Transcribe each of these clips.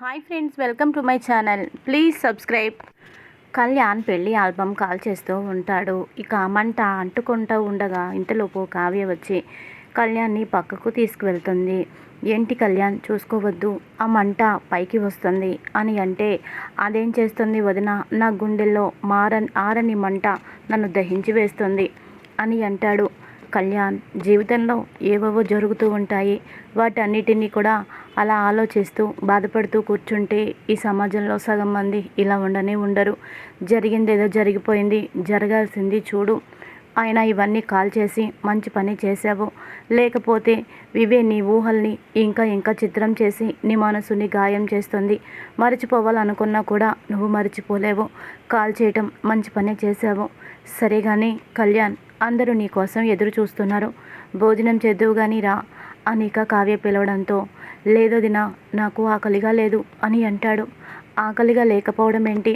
Hi friends welcome to my channel please subscribe Kalyan పెళ్ళి album call చేస్తూ ఉంటాడు. ఇక ఆ మంట అంటుకుంటూ ఉండగా ఇంతలోపు కావ్య వచ్చి కళ్యాణ్ని పక్కకు తీసుకువెళ్తుంది. ఏంటి కళ్యాణ్? చూసుకోవద్దు. ఆ మంట పైకి వస్తుంది. అని అంటే అదేం చేస్తుంది వదిన? నా గుండెల్లో మారన్ ఆరని మంట నన్ను దహించి వేస్తుంది అని అంటాడు. కళ్యాణ్ జీవితంలో ఏవేవో జరుగుతూ ఉంటాయి. వాటన్నిటినీ కూడా అలా ఆలోచిస్తూ బాధపడుతూ కూర్చుంటే ఈ సమాజంలో సగం మంది ఇలా ఉండనే ఉండరు. జరిగింది ఏదో జరిగిపోయింది జరగాల్సింది చూడు. ఆయన ఇవన్నీ కాల్ చేసి మంచి పని చేశావు. లేకపోతే ఇవే నీ ఊహల్ని ఇంకా ఇంకా చిత్రం చేసి నీ మనసుని గాయం చేస్తుంది. మర్చిపోవాలనుకున్నా కూడా నువ్వు మర్చిపోలేవు. కాల్ చేయటం మంచి పని చేశావు. సరే కానీ కళ్యాణ్ అందరూ నీ కోసం ఎదురు చూస్తున్నారు. భోజనం చేద్దువు కానీ రా అనిక కావ్య పిలవడంతో లేదు దినా నాకు ఆకలిగా లేదు అని అంటాడు. ఆకలిగా లేకపోవడం ఏంటి?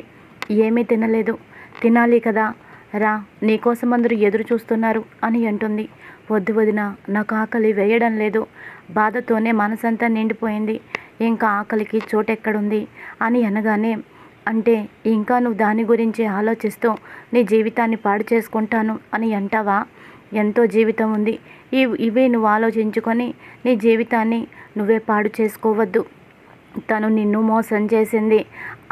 ఏమీ తినలేదు. తినాలి కదా. రా నీకోసం అందరూ ఎదురు చూస్తున్నారు అని అంటుంది. వద్దు వదిన నాకు ఆకలి వేయడం లేదు. బాధతోనే మనసంతా నిండిపోయింది. ఇంకా ఆకలికి చోటెక్కడుంది అని అనగానే అంటే ఇంకా నువ్వు దాని గురించి ఆలోచిస్తూ నీ జీవితాన్ని పాడు చేసుకుంటాను అని అంటావా? ఎంతో జీవితం ఉంది. ఈ ఇవే నువ్వు ఆలోచించుకొని నీ జీవితాన్ని నువ్వే పాడు చేసుకోవద్దు. తను నిన్ను మోసం చేసింది.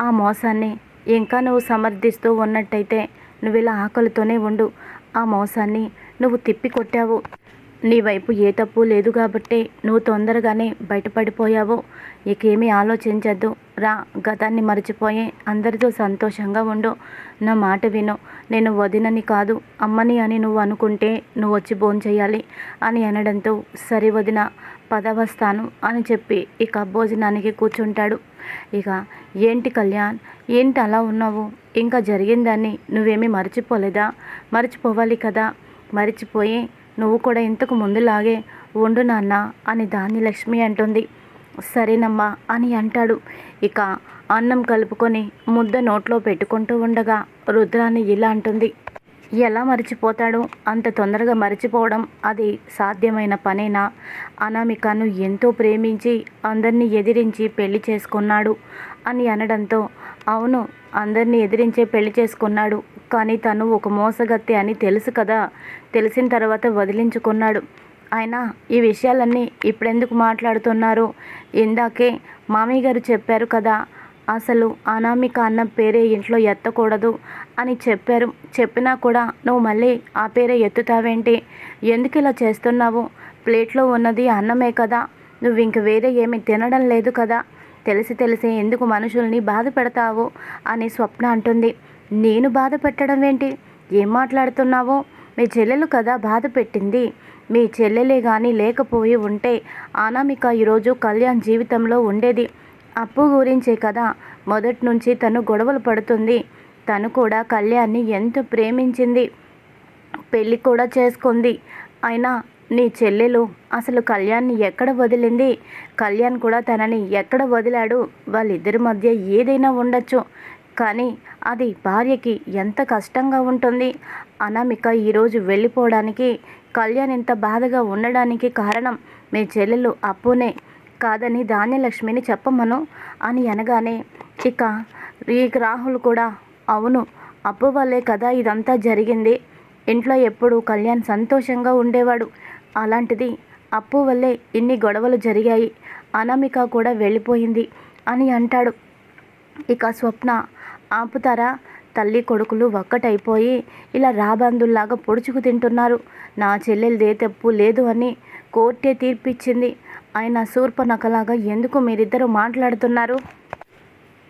ఆ మోసాన్ని ఇంకా నువ్వు సమర్థిస్తూ ఉన్నట్టయితే నువ్వు ఇలా ఆకలితోనే ఉండు. ఆ మోసాన్ని నువ్వు తిప్పి కొట్టావు నీ వైపు ఏ తప్పు లేదు కాబట్టి నువ్వు తొందరగానే బయటపడిపోయావు. ఇకేమీ ఆలోచించద్దు. రా గతాన్ని మర్చిపోయి అందరితో సంతోషంగా ఉండు. నా మాట విను. నేను వదినని కాదు అమ్మని అని నువ్వు అనుకుంటే నువ్వు వచ్చి భోంచేయాలి అని అనడంతో సరి వదిన పదవస్తాను అని చెప్పి ఇక భోజనానికి కూర్చుంటాడు. ఇక ఏంటి కళ్యాణ్? ఏంటి అలా ఉన్నావు? ఇంకా జరిగిందాన్ని నువ్వేమీ మర్చిపోలేదా? మర్చిపోవాలి కదా? మర్చిపోయి నువ్వు కూడా ఇంతకు ముందులాగే వండు నాన్న అని దాన్ని లక్ష్మి అంటుంది. సరేనమ్మా అని అంటాడు. ఇక అన్నం కలుపుకొని ముద్ద నోట్లో పెట్టుకుంటూ ఉండగా రుద్రాన్ని ఇలా అంటుంది. ఎలా మర్చిపోతాడు? అంత తొందరగా మర్చిపోవడం అది సాధ్యమైన పనేనా? అనామికను ఎంతో ప్రేమించి అందరినీ ఎదిరించి పెళ్ళి చేసుకున్నాడు అని అనడంతో అవును అందరినీ ఎదిరించే పెళ్ళి చేసుకున్నాడు. కానీ తను ఒక మోసగత్తె అని తెలుసు కదా. తెలిసిన తర్వాత వదిలించుకున్నాడు. ఆయన ఈ విషయాలన్నీ ఇప్పుడెందుకు మాట్లాడుతున్నారు? ఇందాకే మామయ్య గారు చెప్పారు కదా అసలు అనామిక అన్న పేరే ఇంట్లో ఎత్తకూడదు అని చెప్పారు. చెప్పినా కూడా నువ్వు మళ్ళీ ఆ పేరే ఎత్తుతావేంటి? ఎందుకు ఇలా చేస్తున్నావు? ప్లేట్లో ఉన్నది అన్నమే కదా. నువ్వు ఇంక వేరే ఏమి తినడం లేదు కదా. తెలిసి తెలిసి ఎందుకు మనుషుల్ని బాధ పెడతావు? అని స్వప్న అంటుంది. నేను బాధ పెట్టడం ఏంటి? ఏం మాట్లాడుతున్నావో? మీ చెల్లెలు కదా బాధ పెట్టింది. మీ చెల్లెలే కానీ లేకపోయి ఉంటే అనామిక ఈరోజు కళ్యాణ్ జీవితంలో ఉండేది. అప్పు గురించే కదా. మొదటి నుంచి తను గొడవలు పడుతుంది. తను కూడా కళ్యాణ్ని ఎంత ప్రేమించింది. పెళ్ళి కూడా చేసుకుంది. అయినా నీ చెల్లెలు అసలు కళ్యాణ్ని ఎక్కడ వదిలింది? కళ్యాణ్ కూడా తనని ఎక్కడ వదిలాడు? వాళ్ళిద్దరి మధ్య ఏదైనా ఉండొచ్చు. కానీ అది భార్యకి ఎంత కష్టంగా ఉంటుంది. అనామిక ఈరోజు వెళ్ళిపోవడానికి కళ్యాణ్ ఇంత బాధగా ఉండడానికి కారణం మీ చెల్లెలు అప్పునే కాదని ధాన్యలక్ష్మిని చెప్పమను అని అనగానే ఇక ఈ రాహుల్ కూడా అవును అప్పు వల్లే కదా ఇదంతా జరిగింది. ఇంట్లో ఎప్పుడు కళ్యాణ్ సంతోషంగా ఉండేవాడు. అలాంటిది అప్పు వల్లే ఇన్ని గొడవలు జరిగాయి. అనామిక కూడా వెళ్ళిపోయింది అని అంటాడు. ఇక స్వప్న ఆపుతారా? తల్లి కొడుకులు ఒక్కటైపోయి ఇలా రాబందుల్లాగా పొడుచుకు తింటున్నారు. నా చెల్లెలదే తప్పు లేదు అని కోర్టే తీర్పిచ్చింది. ఆయన శూర్పనకలాగా ఎందుకు మీరిద్దరూ మాట్లాడుతున్నారు?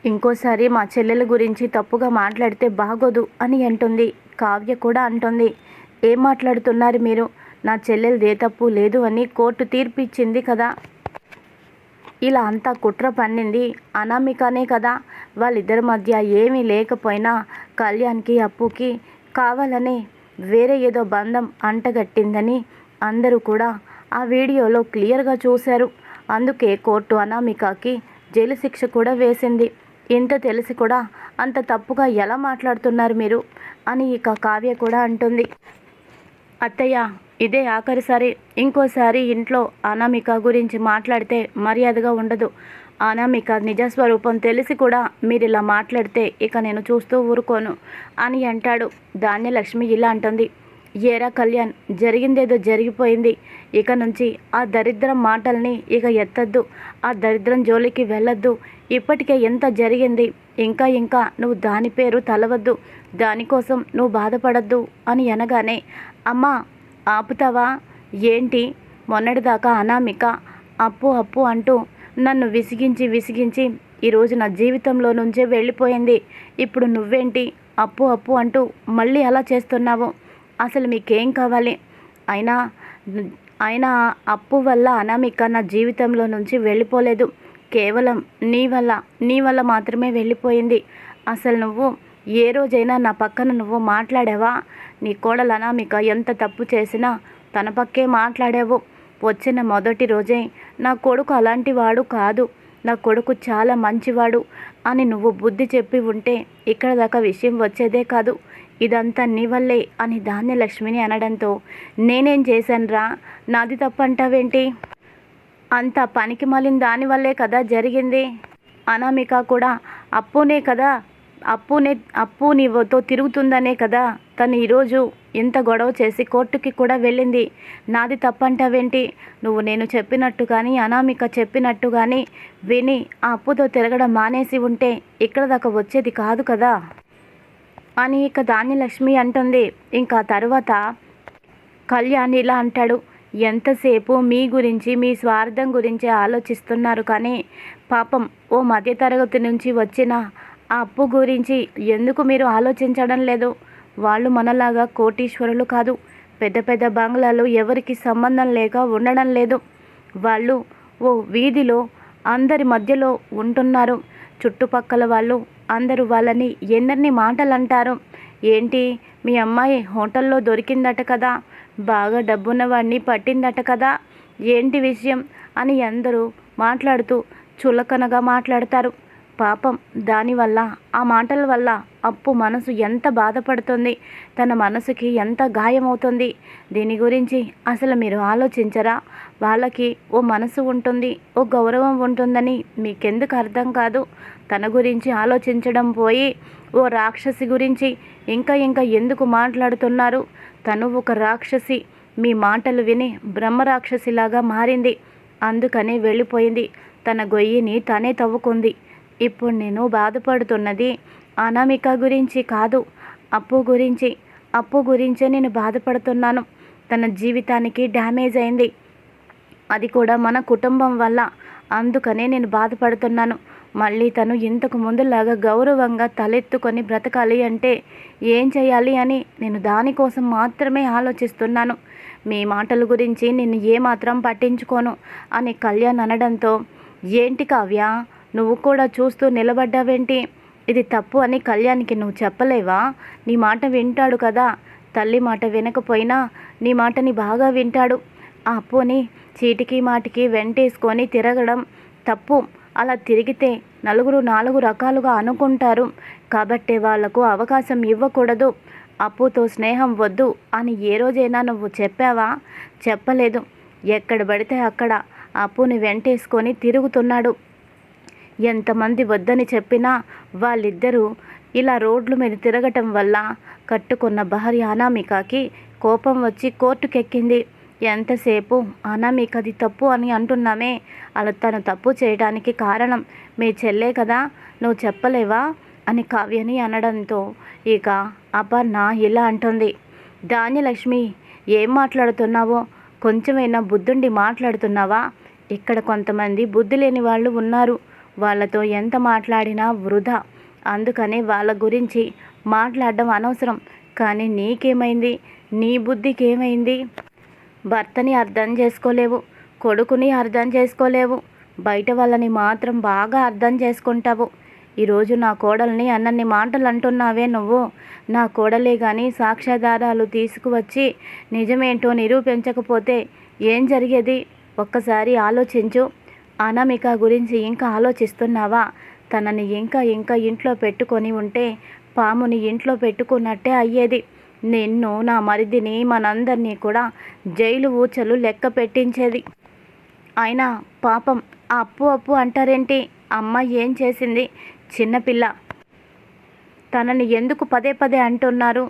ఇంకోసారి మా చెల్లెల గురించి తప్పుగా మాట్లాడితే బాగోదు అని అంటుంది. కావ్య కూడా అంటుంది. ఏం మాట్లాడుతున్నారు మీరు? నా చెల్లెలదే తప్పు లేదు అని కోర్టు తీర్పిచ్చింది కదా. ఇలా అంతా కుట్ర పన్నింది. అనామికనే కదా. వాళ్ళిద్దరి మధ్య ఏమీ లేకపోయినా కళ్యాణ్కి అప్పుకి కావాలని వేరే ఏదో బంధం అంటగట్టిందని అందరూ కూడా ఆ వీడియోలో క్లియర్గా చూశారు. అందుకే కోర్టు అనామికకి జైలు శిక్ష కూడా వేసింది. ఇంత తెలిసి కూడా అంత తప్పుగా ఎలా మాట్లాడుతున్నారు మీరు? అని ఇక కావ్య కూడా అంటుంది. అత్తయ్య ఇదే ఆఖరిసారి ఇంకోసారి ఇంట్లో అనామిక గురించి మాట్లాడితే మర్యాదగా ఉండదు. అనామిక నిజస్వరూపం తెలిసి కూడా మీరు ఇలా మాట్లాడితే ఇక నేను చూస్తూ ఊరుకోను అని అంటాడు. ధాన్యలక్ష్మి ఇలా అంటుంది. ఏరా కళ్యాణ్ జరిగిందేదో జరిగిపోయింది. ఇక నుంచి ఆ దరిద్రం మాటల్ని ఇక ఎత్తద్దు. ఆ దరిద్రం జోలికి వెళ్ళొద్దు. ఇప్పటికే ఎంత జరిగింది? ఇంకా ఇంకా నువ్వు దాని పేరు తలవద్దు. దానికోసం నువ్వు బాధపడద్దు అని అనగానే అమ్మా ఆపుతావా? ఏంటి? మొన్నటిదాకా అనామిక అప్పు అప్పు అంటూ నన్ను విసిగించి విసిగించి ఈరోజు నా జీవితంలో నుంచే వెళ్ళిపోయింది. ఇప్పుడు నువ్వేంటి? అప్పు అప్పు అంటూ మళ్ళీ అలా చేస్తున్నావు. అసలు మీకేం కావాలి? అయినా అయినా అప్పు వల్ల అనామిక నా జీవితంలో నుంచి వెళ్ళిపోలేదు. కేవలం నీ వల్ల నీ వల్ల మాత్రమే వెళ్ళిపోయింది. అసలు నువ్వు ఏ రోజైనా నా పక్కన నువ్వు మాట్లాడావా? నీ కోడలు అనామిక ఎంత తప్పు చేసినా తన పక్కే మాట్లాడావు. వచ్చిన మొదటి రోజే నా కొడుకు అలాంటి వాడు కాదు. నా కొడుకు చాలా మంచివాడు అని నువ్వు బుద్ధి చెప్పి ఉంటే ఇక్కడ దాకా విషయం వచ్చేదే కాదు. ఇదంతా నీ వల్లే అని ధాన్యలక్ష్మిని అనడంతో నేనేం చేశానురా? నాది తప్పంటావేంటి? అంత పనికి మాలిన దానివల్లే కదా జరిగింది? అనామిక కూడా అప్పునే కదా అప్పునే అప్పు నీతో తిరుగుతుందనే కదా. తను ఈరోజు ఇంత గొడవ చేసి కోర్టుకి కూడా వెళ్ళింది. నాది తప్పంటావేంటి? నువ్వు నేను చెప్పినట్టు కానీ అనామిక చెప్పినట్టు కానీ విని ఆ అప్పుతో తిరగడం మానేసి ఉంటే ఇక్కడ దాకా వచ్చేది కాదు కదా. అని ఇక ధాన్యలక్ష్మి అంటుంది. ఇంకా తర్వాత కళ్యాణ్ ఇలా అంటాడు. ఎంతసేపు మీ గురించి మీ స్వార్థం గురించి ఆలోచిస్తున్నారు కానీ పాపం ఓ మధ్యతరగతి నుంచి వచ్చిన ఆ అప్పు గురించి ఎందుకు మీరు ఆలోచించడం లేదు? వాళ్ళు మనలాగా కోటీశ్వరులు కాదు. పెద్ద పెద్ద బంగ్లాలు ఎవరికి సంబంధం లేక ఉండడం లేదు. వాళ్ళు ఓ వీధిలో అందరి మధ్యలో ఉంటున్నారు. చుట్టుపక్కల వాళ్ళు అందరూ వాళ్ళని ఎన్నెన్ని మాటలు అంటారు ఏంటి? మీ అమ్మాయి హోటల్లో దొరికిందట కదా? బాగా డబ్బున్నవాడిని పట్టిందట కదా? ఏంటి విషయం? అని అందరూ మాట్లాడుతూ చులకనగా మాట్లాడతారు. పాపం. దానివల్ల ఆ మాటల వల్ల అప్పు మనసు ఎంత బాధపడుతుంది తన మనసుకి ఎంత గాయమవుతుంది. దీని గురించి అసలు మీరు ఆలోచించరా? వాళ్ళకి ఓ మనసు ఉంటుంది ఓ గౌరవం ఉంటుందని మీకెందుకు అర్థం కాదు? తన గురించి ఆలోచించడం పోయి ఓ రాక్షసి గురించి ఇంకా ఇంకా ఎందుకు మాట్లాడుతున్నారు? తను ఒక రాక్షసి. మీ మాటలు విని బ్రహ్మరాక్షసిలాగా మారింది. అందుకనే వెళ్ళిపోయింది. తన గొయ్యిని తనే తవ్వుకుంది. ఇప్పుడు నేను బాధపడుతున్నది అనామిక గురించి కాదు అప్పు గురించి. అప్పు గురించే నేను బాధపడుతున్నాను. తన జీవితానికి డ్యామేజ్ అయింది. అది కూడా మన కుటుంబం వల్ల. అందుకనే నేను బాధపడుతున్నాను. మళ్ళీ తను ఇంతకు ముందులాగా గౌరవంగా తలెత్తుకొని బ్రతకాలి అంటే ఏం చేయాలి అని నేను దానికోసం మాత్రమే ఆలోచిస్తున్నాను. మీ మాటల గురించి నేను ఏమాత్రం పట్టించుకోను అని కళ్యాణ్ అనడంతో ఏంటి కావ్య? నువ్వు కూడా చూస్తూ నిలబడ్డావేంటి? ఇది తప్పు అని కళ్యాణ్కి నువ్వు చెప్పలేవా? నీ మాట వింటాడు కదా. తల్లి మాట వినకపోయినా నీ మాటని బాగా వింటాడు. ఆ అప్పుని చీటికి మాటికి వెంటేసుకొని తిరగడం తప్పు. అలా తిరిగితే నలుగురు నాలుగు రకాలుగా అనుకుంటారు. కాబట్టి వాళ్ళకు అవకాశం ఇవ్వకూడదు. అప్పుతో స్నేహం వద్దు అని ఏ రోజైనా నువ్వు చెప్పావా? చెప్పలేదు. ఎక్కడ పడితే అక్కడ అప్పుని వెంటేసుకొని తిరుగుతున్నాడు. ఎంతమంది వద్దని చెప్పినా వాళ్ళిద్దరూ ఇలా రోడ్ల మీద తిరగటం వల్ల కట్టుకున్న భార్య అనామికకి కోపం వచ్చి కోర్టుకెక్కింది. ఎంతసేపు? అనామిక అది తప్పు అని అంటున్నామే. అలా తను తప్పు చేయడానికి కారణం మీ చెల్లే కదా. నువ్వు చెప్పలేవా? అని కావ్యని అనడంతో ఇక అపర్ణ ఇలా అంటుంది. ధాన్యలక్ష్మి ఏం మాట్లాడుతున్నావో? కొంచెమైనా బుద్ధుండి మాట్లాడుతున్నావా? ఇక్కడ కొంతమంది బుద్ధి లేని వాళ్ళు ఉన్నారు. వాళ్ళతో ఎంత మాట్లాడినా వృధా. అందుకనే వాళ్ళ గురించి మాట్లాడడం అనవసరం. కానీ నీకేమైంది? నీ బుద్ధికి ఏమైంది భర్తని అర్థం చేసుకోలేవు. కొడుకుని అర్థం చేసుకోలేవు. బయట వాళ్ళని మాత్రం బాగా అర్థం చేసుకుంటావు. ఈరోజు నా కోడల్ని అన్నన్ని మాటలు అంటున్నావే నువ్వు. నా కోడలే కానీ సాక్ష్యాధారాలు తీసుకువచ్చి నిజమేంటో నిరూపించకపోతే ఏం జరిగేది? ఒక్కసారి ఆలోచించు. అనామిక గురించి ఇంకా ఆలోచిస్తున్నావా? తనని ఇంకా ఇంకా ఇంట్లో పెట్టుకొని ఉంటే పాముని ఇంట్లో పెట్టుకున్నట్టే అయ్యేది. నిన్ను నా మరిదిని మనందరినీ కూడా జైలు ఊచలు లెక్క పెట్టించేది. అయినా పాపం అప్పు అప్పు అంటారేంటి? అమ్మ ఏం చేసింది? చిన్నపిల్ల తనని ఎందుకు పదే పదే అంటున్నారు?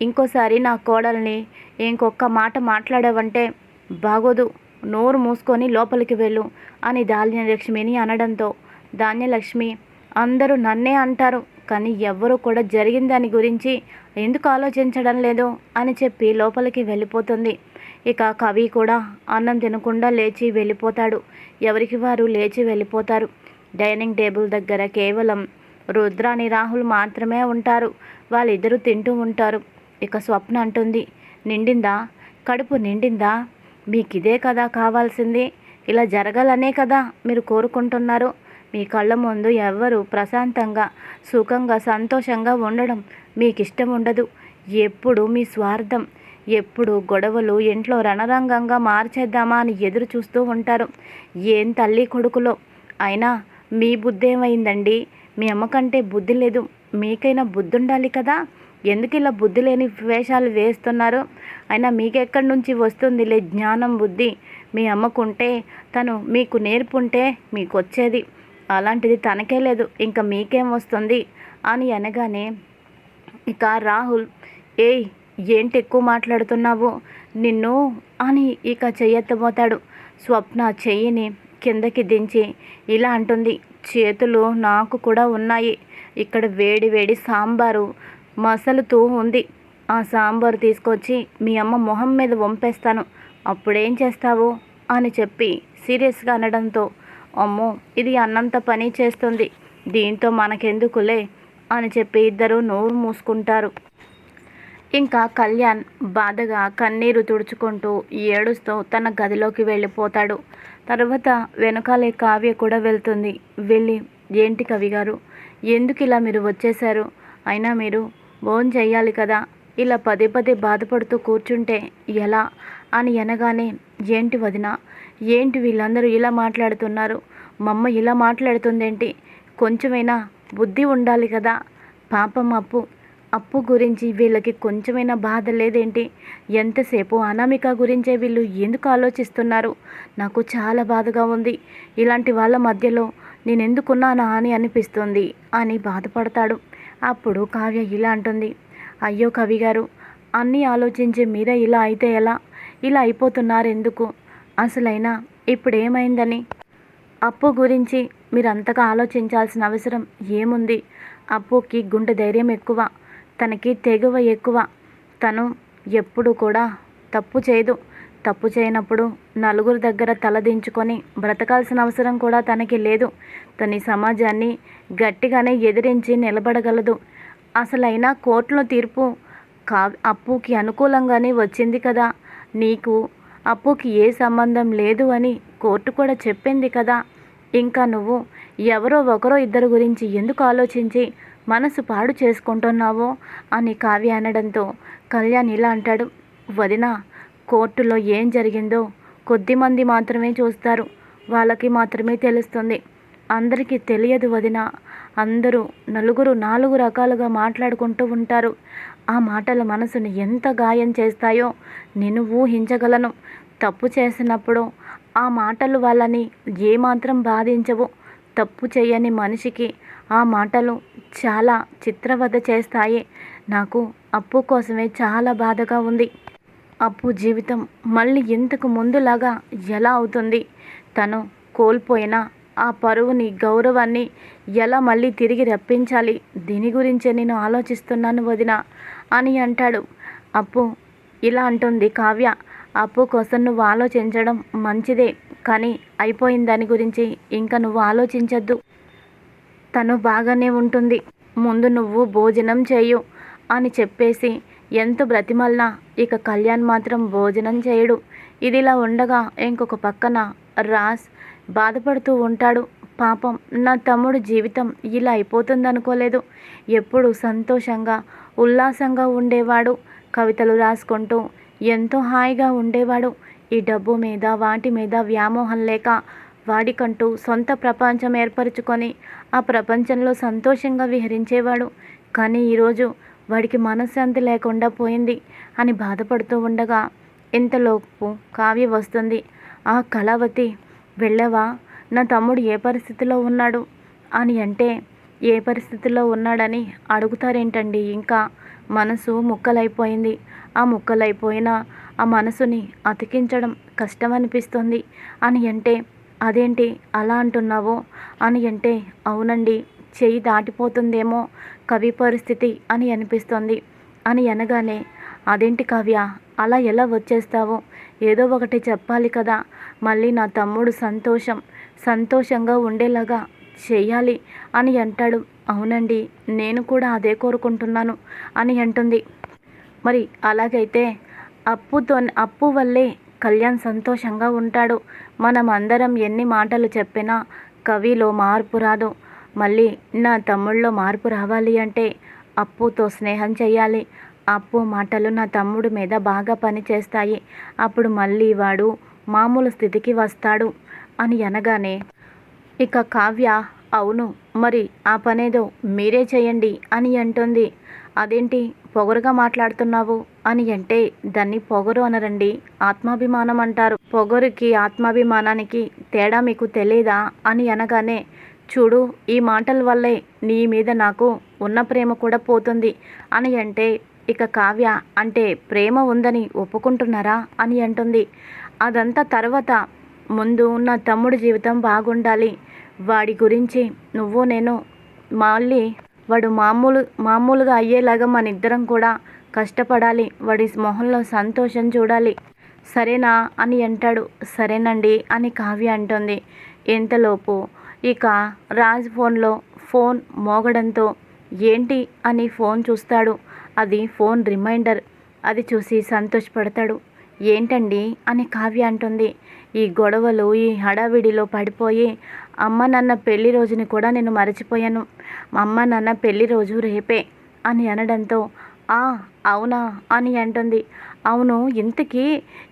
ఇంకోసారి నా కోడల్ని ఇంకొక మాట మాట్లాడావంటే బాగోదు. నోరు మూసుకొని లోపలికి వెళ్ళు అని ధాన్యలక్ష్మిని అనడంతో. ధాన్యలక్ష్మి అందరూ నన్నే అంటారు కానీ ఎవ్వరూ కూడా జరిగిన దాని గురించి ఎందుకు ఆలోచించడం లేదు అని చెప్పి లోపలికి వెళ్ళిపోతుంది. ఇక కవి కూడా అన్నం తినకుండా లేచి వెళ్ళిపోతాడు. ఎవరికి వారు లేచి వెళ్ళిపోతారు. డైనింగ్ టేబుల్ దగ్గర కేవలం రుద్రాని రాహుల్ మాత్రమే ఉంటారు. వాళ్ళిద్దరూ తింటూ ఉంటారు. ఇక స్వప్న అంటుంది నిండిందా? కడుపు నిండిందా? మీకు ఇదే కదా కావాల్సింది. ఇలా జరగాలనే కదా మీరు కోరుకుంటున్నారు. మీ కళ్ళ ముందు ఎవ్వరు ప్రశాంతంగా సుఖంగా సంతోషంగా ఉండడం మీకు ఇష్టం ఉండదు. ఎప్పుడు మీ స్వార్థం ఎప్పుడు గొడవలు ఇంట్లో రణరంగంగా మార్చేద్దామా అని ఎదురు చూస్తూ ఉంటారు. ఏం తల్లి కొడుకులో? అయినా మీ బుద్ధి ఏమైందండి మీ అమ్మకంటే బుద్ధి లేదు. మీకైనా బుద్ధి ఉండాలి కదా? ఎందుకు ఇలా బుద్ధి లేని వేషాలు వేస్తున్నారు? అయినా మీకెక్కడి నుంచి వస్తుందిలే జ్ఞానం బుద్ధి? మీ అమ్మకుంటే తను మీకు నేర్పుంటే మీకు వచ్చేది అలాంటిది తనకే లేదు ఇంకా మీకేం వస్తుంది? అని అనగానే ఇక రాహుల్ ఏయ్ ఏంటి ఎక్కువ మాట్లాడుతున్నావు? నిన్ను అని ఇక చెయ్యెత్తబోతాడు. స్వప్న చెయ్యిని కిందకి దించి ఇలా అంటుంది చేతులు నాకు కూడా ఉన్నాయి. ఇక్కడ వేడి వేడి సాంబారు మసలుతూ ఉంది. ఆ సాంబారు తీసుకొచ్చి మీ అమ్మ మొహం మీద వంపేస్తాను. అప్పుడేం చేస్తావు? అని చెప్పి సీరియస్గా అనడంతో అమ్మో ఇది అన్నంత పని చేస్తుంది. దీంతో మనకెందుకులే? అని చెప్పి ఇద్దరు నోరు మూసుకుంటారు. ఇంకా కళ్యాణ్ బాధగా కన్నీరు తుడుచుకుంటూ ఏడుస్తూ తన గదిలోకి వెళ్ళిపోతాడు. తర్వాత వెనకాలే కావ్య కూడా వెళ్తుంది. వెళ్ళి ఏంటి కవి గారు ఎందుకు ఇలా మీరు వచ్చేశారు? అయినా మీరు భోజనం చేయాలి కదా. ఇలా పదే పదే బాధపడుతూ కూర్చుంటే ఎలా? అని అనగానే ఏంటి వదిన? ఏంటి వీళ్ళందరూ ఇలా మాట్లాడుతున్నారు? మమ్మ ఇలా మాట్లాడుతుందేంటి? కొంచెమైనా బుద్ధి ఉండాలి కదా. పాపం అప్పు అప్పు గురించి వీళ్ళకి కొంచెమైనా బాధ లేదేంటి? ఎంతసేపు అనామిక గురించే వీళ్ళు ఎందుకు ఆలోచిస్తున్నారు? నాకు చాలా బాధగా ఉంది. ఇలాంటి వాళ్ళ మధ్యలో నేను ఎందుకున్నానా అని అనిపిస్తుంది అని బాధపడతాడు. అప్పుడు కావ్య ఇలా అంటుంది. అయ్యో కవి గారు అన్నీ ఆలోచించి మీరే ఇలా అయితే ఎలా? ఇలా అయిపోతున్నారు ఎందుకు అసలైనా ఇప్పుడు ఏమైందని అప్పు గురించి మీరు అంతగా ఆలోచించాల్సిన అవసరం ఏముంది? అప్పుకి గుండె ధైర్యం ఎక్కువ తనకి తెగువ ఎక్కువ. తను ఎప్పుడు కూడా తప్పు చేయదు. తప్పు చేయనప్పుడు నలుగురు దగ్గర తలదించుకొని బ్రతకాల్సిన అవసరం కూడా తనకి లేదు. తన సమాజాన్ని గట్టిగానే ఎదిరించి నిలబడగలదు. అసలైనా కోర్టులో తీర్పు కా అప్పుకి అనుకూలంగానే వచ్చింది కదా. నీకు అప్పుకి ఏ సంబంధం లేదు అని కోర్టు కూడా చెప్పింది కదా. ఇంకా నువ్వు ఎవరో ఒకరో ఇద్దరు గురించి ఎందుకు ఆలోచించి మనసు పాడు చేసుకుంటున్నావో అని కావ్య అనడంతో కళ్యాణ్ ఇలా అంటాడు. వదినా కోర్టులో ఏం జరిగిందో కొద్దిమంది మాత్రమే చూస్తారు. వాళ్ళకి మాత్రమే తెలుస్తుంది. అందరికీ తెలియదు వదిన. అందరూ నలుగురు నాలుగు రకాలుగా మాట్లాడుకుంటూ ఉంటారు. ఆ మాటలు మనసుని ఎంత గాయం చేస్తాయో నేను ఊహించగలను. తప్పు చేసినప్పుడు ఆ మాటలు వాళ్ళని ఏమాత్రం బాధించవు. తప్పు చేయని మనిషికి ఆ మాటలు చాలా చిత్రవద చేస్తాయి. నాకు అప్పు కోసమే చాలా బాధగా ఉంది. అప్పు జీవితం మళ్ళీ ఇంతకు ముందులాగా ఎలా అవుతుంది? తను కోల్పోయిన ఆ పరువుని గౌరవాన్ని ఎలా మళ్ళీ తిరిగి రప్పించాలి? దీని గురించే నేను ఆలోచిస్తున్నాను వదిన అని అంటాడు. అప్పు ఇలా అంటుంది కావ్య. అప్పు కోసం నువ్వు ఆలోచించడం మంచిదే కానీ అయిపోయిన దాని గురించి ఇంకా నువ్వు ఆలోచించద్దు. తను బాగానే ఉంటుంది. ముందు నువ్వు భోజనం చేయు అని చెప్పేసి ఎంత బ్రతిమల్నా? ఇక కళ్యాణ్ మాత్రం భోజనం చేయడు. ఇదిలా ఉండగా ఇంకొక పక్కన రాస్ బాధపడుతూ ఉంటాడు. పాపం నా తమ్ముడు జీవితం ఇలా అయిపోతుందనుకోలేదు. ఎప్పుడు సంతోషంగా ఉల్లాసంగా ఉండేవాడు. కవితలు రాసుకుంటూ ఎంతో హాయిగా ఉండేవాడు. ఈ డబ్బు మీద వాటి మీద వ్యామోహం లేక వాడికంటూ సొంత ప్రపంచం ఏర్పరచుకొని ఆ ప్రపంచంలో సంతోషంగా విహరించేవాడు. కానీ ఈరోజు వాడికి మనశ్శాంతి లేకుండా పోయింది అని బాధపడుతూ ఉండగా ఇంతలోపు కావ్య వస్తుంది. ఆ కళావతి వెళ్ళవా? నా తమ్ముడు ఏ పరిస్థితిలో ఉన్నాడు అని అంటే ఏ పరిస్థితిలో ఉన్నాడని అడుగుతారేంటండి? ఇంకా మనసు ముక్కలైపోయింది. ఆ ముక్కలైపోయిన ఆ మనసుని అతికించడం కష్టం అనిపిస్తుంది అని అంటే అదేంటి అలా అంటున్నావు అని అంటే అవునండి చెయ్యి దాటిపోతుందేమో? కవి పరిస్థితి అని అనిపిస్తుంది. అని అనగానే అదేంటి కావ్య అలా ఎలా వచ్చేస్తావు? ఏదో ఒకటి చెప్పాలి కదా. మళ్ళీ నా తమ్ముడు సంతోషం సంతోషంగా ఉండేలాగా చేయాలి అని అంటాడు. అవునండి నేను కూడా అదే కోరుకుంటున్నాను అని అంటుంది. మరి అలాగైతే అప్పుతో అప్పు వల్లే కళ్యాణ్ సంతోషంగా ఉంటాడు. మనం అందరం ఎన్ని మాటలు చెప్పినా కవిలో మార్పు రాదు. మళ్ళీ నా తమ్ముళ్ళలో మార్పు రావాలి అంటే అప్పుతో స్నేహం చేయాలి అప్పు మాటలు నా తమ్ముడు మీద బాగా పనిచేస్తాయి అప్పుడు మళ్ళీ వాడు మామూలు స్థితికి వస్తాడు అని అనగానే ఇక కావ్య అవును మరి ఆ పనేదో మీరే చేయండి అని అంటుంది. అదేంటి పొగరుగా మాట్లాడుతున్నావు? అని అంటే దాన్ని పొగరు అనరండి ఆత్మాభిమానం అంటారు. పొగరుకి ఆత్మాభిమానానికి తేడా మీకు తెలీదా? అని అనగానే చూడు ఈ మాటల వల్లే నీ మీద నాకు ఉన్న ప్రేమ కూడా పోతుంది. అని అంటే ఇక కావ్య అంటే ప్రేమ ఉందని ఒప్పుకుంటున్నారా? అని అంటుంది. అదంతా తర్వాత ముందు నా తమ్ముడు జీవితం బాగుండాలి. వాడి గురించి నువ్వు నేను మళ్ళీ వాడు మామూలు మామూలుగా అయ్యేలాగా మన ఇద్దరం కూడా కష్టపడాలి. వాడి మొహంలో సంతోషం చూడాలి. సరేనా? అని అంటాడు. సరేనండి అని కావ్య అంటుంది. ఎంతలోపు ఇక రాజ్ ఫోన్లో ఫోన్ మోగడంతో ఏంటి అని ఫోన్ చూస్తాడు. అది ఫోన్ రిమైండర్. అది చూసి సంతోషపడతాడు ఏంటండి అని కావ్య అంటుంది. ఈ గొడవలు ఈ హడావిడిలో పడిపోయి అమ్మ నాన్న పెళ్ళి రోజుని కూడా నేను మర్చిపోయాను. మా అమ్మ నాన్న పెళ్ళి రోజు రేపే అని అనడంతో ఆ అవునా అని అంటుంది. అవును ఇంతకీ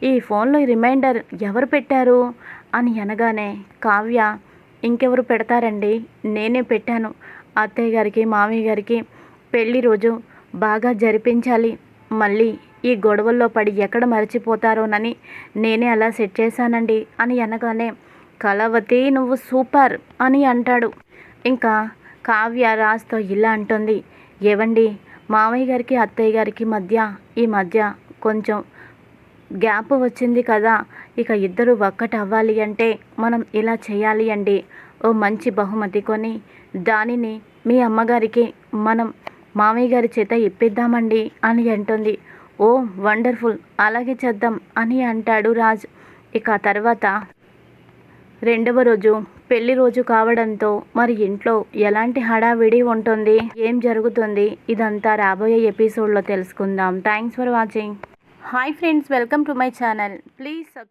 ఈ ఫోన్లో రిమైండర్ ఎవరు పెట్టారు? అని అనగానే కావ్య ఇంకెవరు పెడతారండి? నేనే పెట్టాను. అత్తయ్య గారికి మామయ్య గారికి పెళ్ళి రోజు బాగా జరిపించాలి. మళ్ళీ ఈ గొడవల్లో పడి ఎక్కడ మర్చిపోతారోనని నేనే అలా సెట్ చేశానండి అని అనగానే కళావతి నువ్వు సూపర్ అని అంటాడు. ఇంకా కావ్య రాజ్తో ఇలా అంటుంది ఏవండి మామయ్య గారికి అత్తయ్య గారికి మధ్య ఈ మధ్య కొంచెం గ్యాప్ వచ్చింది కదా ఇక ఇద్దరు ఒక్కటి అవ్వాలి అంటే మనం ఇలా చేయాలి అండి. ఓ మంచి బహుమతి కొని దానిని మీ అమ్మగారికి మనం మామయ్య గారి చేత ఇప్పిద్దామండి అని అంటుంది. ఓ వండర్ఫుల్ అలాగే చేద్దాం అని అంటాడు రాజ్. ఇక తర్వాత రెండవ రోజు పెళ్ళి రోజు కావడంతో మరి ఇంట్లో ఎలాంటి హడావిడి ఉంటుంది? ఏం జరుగుతుంది? ఇదంతా రాబోయే ఎపిసోడ్లో తెలుసుకుందాం. Thanks for watching. Hi friends welcome to my channel please sub